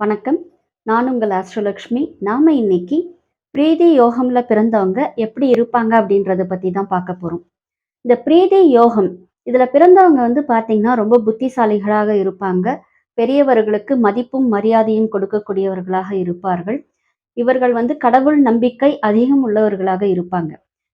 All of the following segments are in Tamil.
வணக்கம். நான் உங்கள் ஆஸ்ட்ரோலக்ஷ்மி நாம இன்னைக்கு பிரீதி யோகம்ல பிறந்தவங்க எப்படி இருப்பாங்க அப்படின்றத பத்தி தான் பார்க்க போறோம். இந்த பிரீதி யோகம் இதுல பிறந்தவங்க வந்து பாத்தீங்கன்னா ரொம்ப புத்திசாலிகளாக இருப்பாங்க. பெரியவர்களுக்கு மதிப்பும் மரியாதையும் கொடுக்கக்கூடியவர்களாக இருப்பார்கள். இவர்கள் வந்து கடவுள் நம்பிக்கை அதிகம் உள்ளவர்களாக இருப்பாங்க.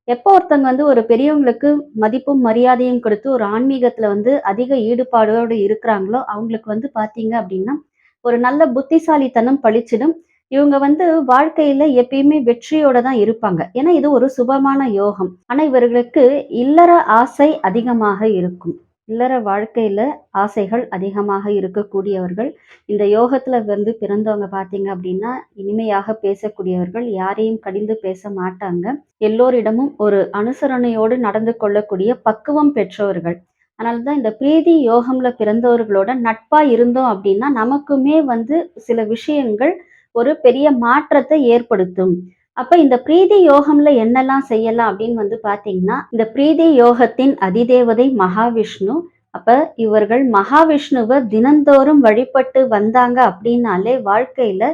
எப்போ ஒருத்தவங்க வந்து ஒரு பெரியவங்களுக்கு மதிப்பும் மரியாதையும் கொடுத்து ஒரு ஆன்மீகத்துல வந்து அதிக ஈடுபாடோடு இருக்கிறாங்களோ அவங்களுக்கு வந்து பார்த்தீங்க அப்படின்னா ஒரு நல்ல புத்திசாலித்தனம் பளிச்சிடும். இவங்க வந்து வாழ்க்கையில எப்பயுமே வெற்றியோட தான் இருப்பாங்க. ஏன்னா இது ஒரு சுபமான யோகம். ஆனா இவர்களுக்கு இல்லற ஆசை அதிகமாக இருக்கும். இல்லற வாழ்க்கையில ஆசைகள் அதிகமாக இருக்கக்கூடியவர்கள் இந்த யோகத்துல வந்து பிறந்தவங்க பாத்தீங்க அப்படின்னா இனிமையாக பேசக்கூடியவர்கள் யாரையும் கடிந்து பேச மாட்டாங்க. எல்லோரிடமும் ஒரு அனுசரணையோடு நடந்து கொள்ளக்கூடிய பக்குவம் பெற்றவர்கள் அதனால தான் இந்த பிரீதி யோகம்ல பிறந்தவர்களோட நட்பா இருந்தோம் அப்படின்னா நமக்குமே வந்து சில விஷயங்கள் ஒரு பெரிய மாற்றத்தை ஏற்படுத்தும். அப்ப இந்த பிரீதி யோகம்ல என்னெல்லாம் செய்யலாம் அப்படின்னு வந்து பாத்தீங்கன்னா இந்த பிரீதி யோகத்தின் அதிதேவதை மகாவிஷ்ணு அப்ப இவர்கள் மகாவிஷ்ணுவை தினந்தோறும் வழிபட்டு வந்தாங்க அப்படின்னாலே வாழ்க்கையில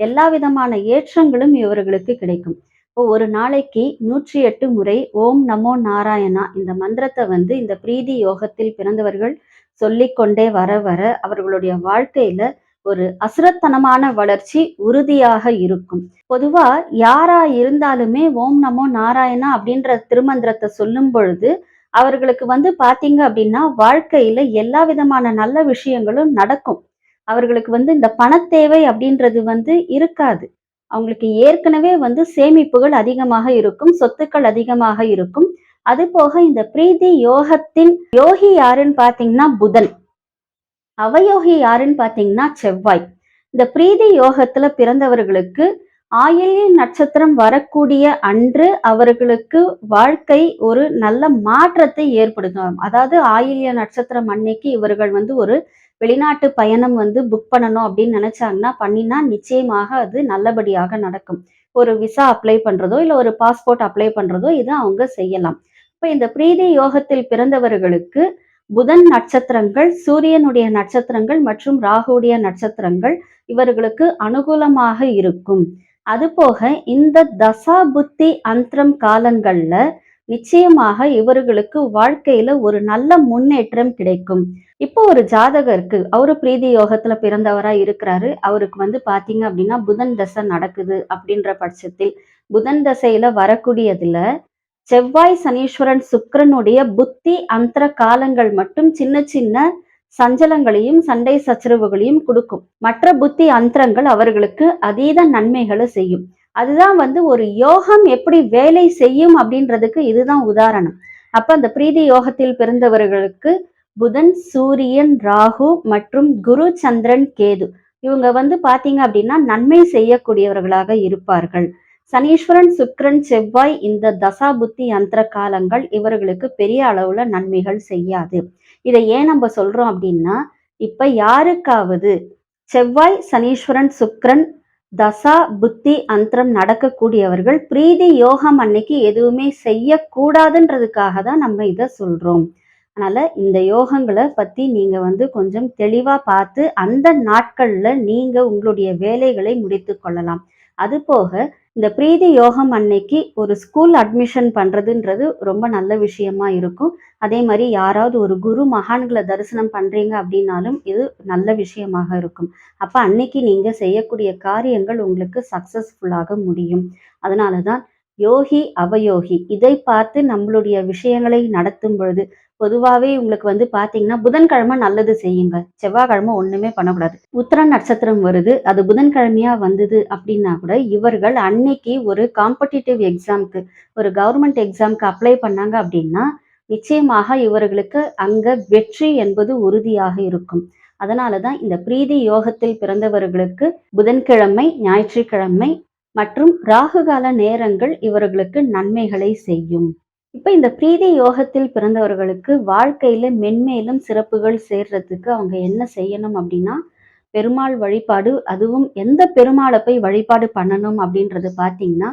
எல்லா விதமான ஏற்றங்களும் இவர்களுக்கு கிடைக்கும். ஒரு நாளைக்கு நூற்றி எட்டு முறை ஓம் நமோ நாராயணா இந்த மந்திரத்தை வந்து இந்த பிரீதி யோகத்தில் பிறந்தவர்கள் சொல்லிக்கொண்டே வர வர அவர்களுடைய வாழ்க்கையில ஒரு அசுரத்தனமான வளர்ச்சி உறுதியாக இருக்கும். பொதுவா யாரா இருந்தாலுமே ஓம் நமோ நாராயணா அப்படின்ற திருமந்திரத்தை சொல்லும் பொழுது அவர்களுக்கு வந்து பாத்தீங்க அப்படின்னா வாழ்க்கையில எல்லா விதமான நல்ல விஷயங்களும் நடக்கும். அவர்களுக்கு வந்து இந்த பணத்தேவை அப்படின்றது வந்து இருக்காது. அவங்களுக்கு ஏற்கனவே வந்து சேமிப்புகள் அதிகமாக இருக்கும் சொத்துக்கள் அதிகமாக இருக்கும். அது போக இந்த பிரீதி யோகத்தின் யோகி யாருன்னு பாத்தீங்கன்னா புதன். அவயோகி யாருன்னு பாத்தீங்கன்னா செவ்வாய். இந்த பிரீதி யோகத்துல பிறந்தவர்களுக்கு ஆயில்ய நட்சத்திரம் வரக்கூடிய அன்று அவர்களுக்கு வாழ்க்கை ஒரு நல்ல மாற்றத்தை ஏற்படுத்தும். அதாவது ஆயில்ய நட்சத்திரம் அன்னைக்கு இவர்கள் வந்து ஒரு வெளிநாட்டு பயணம் வந்து புக் பண்ணணும் அப்படின்னு நினைச்சாங்கன்னா பண்ணினா நிச்சயமாக அது நல்லபடியாக நடக்கும். ஒரு விசா அப்ளை பண்றதோ இல்லை ஒரு பாஸ்போர்ட் அப்ளை பண்றதோ இதை அவங்க செய்யலாம். இப்போ இந்த பிரீதி யோகத்தில் பிறந்தவர்களுக்கு புதன் நட்சத்திரங்கள் சூரியனுடைய நட்சத்திரங்கள் மற்றும் ராகுடைய நட்சத்திரங்கள் இவர்களுக்கு அனுகூலமாக இருக்கும். அதுபோக இந்த தசா புத்தி அந்தரம் காலங்கள்ல நிச்சயமாக இவர்களுக்கு வாழ்க்கையில ஒரு நல்ல முன்னேற்றம் கிடைக்கும். இப்போ ஒரு ஜாதகருக்கு அவரு பிரீதி யோகத்துல பிறந்தவரா இருக்கிறாரு. அவருக்கு வந்து பாத்தீங்க அப்படின்னா புதன் தசை நடக்குது அப்படின்ற பட்சத்தில் புதன் தசையில வரக்கூடியதுல செவ்வாய் சனீஸ்வரன் சுக்கரனுடைய புத்தி அந்தர காலங்கள் மட்டும் சின்ன சின்ன சஞ்சலங்களையும் சண்டை சச்சரவுகளையும் கொடுக்கும். மற்ற புத்தி அந்தரங்கள் அவர்களுக்கு அதீத நன்மைகளை செய்யும். அதுதான் வந்து ஒரு யோகம் எப்படி வேலை செய்யும் அப்படின்றதுக்கு இதுதான் உதாரணம். அப்ப அந்த பிரீதி யோகத்தில் பிறந்தவர்களுக்கு புதன் சூரியன் ராகு மற்றும் குரு சந்திரன் கேது இவங்க வந்து பாத்தீங்க அப்படின்னா நன்மை செய்யக்கூடியவர்களாக இருப்பார்கள். சனீஸ்வரன் சுக்ரன் செவ்வாய் இந்த தசா புத்தி யந்திர காலங்கள் இவர்களுக்கு பெரிய அளவுல நன்மைகள் செய்யாது. இதை ஏன் நம்ம சொல்றோம் அப்படின்னா இப்ப யாருக்காவது செவ்வாய் சனீஸ்வரன் சுக்ரன் தசா புத்தி அந்தரம் நடக்கக்கூடியவர்கள் பிரீதி யோகம் அன்னைக்கு எதுவுமே செய்யக்கூடாதுன்றதுக்காக தான் நம்ம இதை சொல்றோம். அதனால இந்த யோகங்களை பத்தி நீங்க வந்து கொஞ்சம் தெளிவா பார்த்து அந்த நாட்கள்ல நீங்க உங்களுடைய வேலைகளை முடித்து கொள்ளலாம். அது போக இந்த பிரீதி யோகம் அன்னைக்கு ஒரு ஸ்கூல் அட்மிஷன் பண்றதுன்றது ரொம்ப நல்ல விஷயமா இருக்கும். அதே மாதிரி யாராவது ஒரு குரு மகான்களை தரிசனம் பண்றீங்க அப்படின்னாலும் இது நல்ல விஷயமாக இருக்கும். அப்ப அன்னைக்கு நீங்க செய்யக்கூடிய காரியங்கள் உங்களுக்கு சக்சஸ்ஃபுல்லாக முடியும். அதனாலதான் யோகி அவயோகி இதை பார்த்து நம்மளுடைய விஷயங்களை நடத்தும் பொழுது பொதுவாகவே உங்களுக்கு வந்து பார்த்தீங்கன்னா புதன்கிழமை நல்லது செய்யுங்க. செவ்வாய்க்கிழமை ஒன்றுமே பண்ணக்கூடாது. உத்தர நட்சத்திரம் வருது. அது புதன்கிழமையா வந்தது அப்படின்னா கூட இவர்கள் அன்னைக்கு ஒரு காம்படிட்டிவ் எக்ஸாம்க்கு ஒரு கவர்மெண்ட் எக்ஸாம்க்கு அப்ளை பண்ணாங்க அப்படின்னா நிச்சயமாக இவர்களுக்கு அங்க வெற்றி என்பது உறுதியாக இருக்கும். அதனால தான் இந்த பிரீதி யோகத்தில் பிறந்தவர்களுக்கு புதன்கிழமை ஞாயிற்றுக்கிழமை மற்றும் ராகுகால நேரங்கள் இவர்களுக்கு நன்மைகளை செய்யும். இப்ப இந்த பிரீதி யோகத்தில் பிறந்தவர்களுக்கு வாழ்க்கையில மென்மேலும் சிறப்புகள் சேர்றதுக்கு அவங்க என்ன செய்யணும் அப்படின்னா பெருமாள் வழிபாடு அதுவும் எந்த பெருமாளை போய் வழிபாடு பண்ணணும் அப்படின்றது பார்த்தீங்கன்னா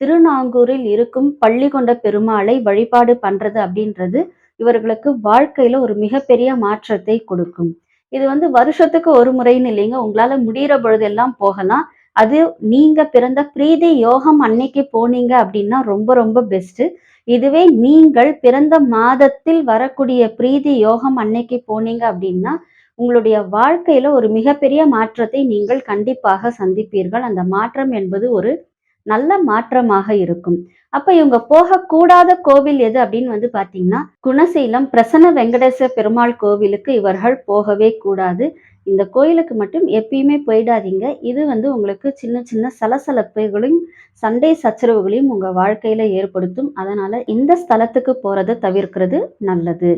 திருநாங்கூரில் இருக்கும் பள்ளி கொண்ட பெருமாளை வழிபாடு பண்றது அப்படின்றது இவர்களுக்கு வாழ்க்கையில ஒரு மிகப்பெரிய மாற்றத்தை கொடுக்கும் இது வந்து வருஷத்துக்கு ஒரு முறைன்னு இல்லைங்க. உங்களால முடிகிற பொழுதெல்லாம் போகலாம். அது நீங்க பிறந்த பிரீதி யோகம் அன்னைக்கு போனீங்க அப்படின்னா ரொம்ப ரொம்ப பெஸ்ட்டு. இதுவே நீங்கள் பிறந்த மாதத்தில் வரக்கூடிய பிரீதி யோகம் அன்னைக்கு போனீங்க அப்படின்னா, உங்களுடைய வாழ்க்கையில ஒரு மிகப்பெரிய மாற்றத்தை நீங்கள் கண்டிப்பாக சந்திப்பீர்கள். அந்த மாற்றம் என்பது ஒரு நல்ல மாற்றமாக இருக்கும். அப்ப இவங்க போகக்கூடாத கோவில் எது அப்படின்னு வந்து பாத்தீங்கன்னா குணசீலம் பிரசன்ன வெங்கடேச பெருமாள் கோவிலுக்கு இவர்கள் போகவே கூடாது. இந்த கோயிலுக்கு மட்டும் எப்பயுமே போயிடாதீங்க. இது வந்து உங்களுக்கு சின்ன சின்ன சலசலப்புகளையும், சண்டை சச்சரவுகளையும் உங்க வாழ்க்கையில ஏற்படுத்தும். அதனால இந்த ஸ்தலத்துக்கு போறதை தவிர்க்கிறது நல்லது.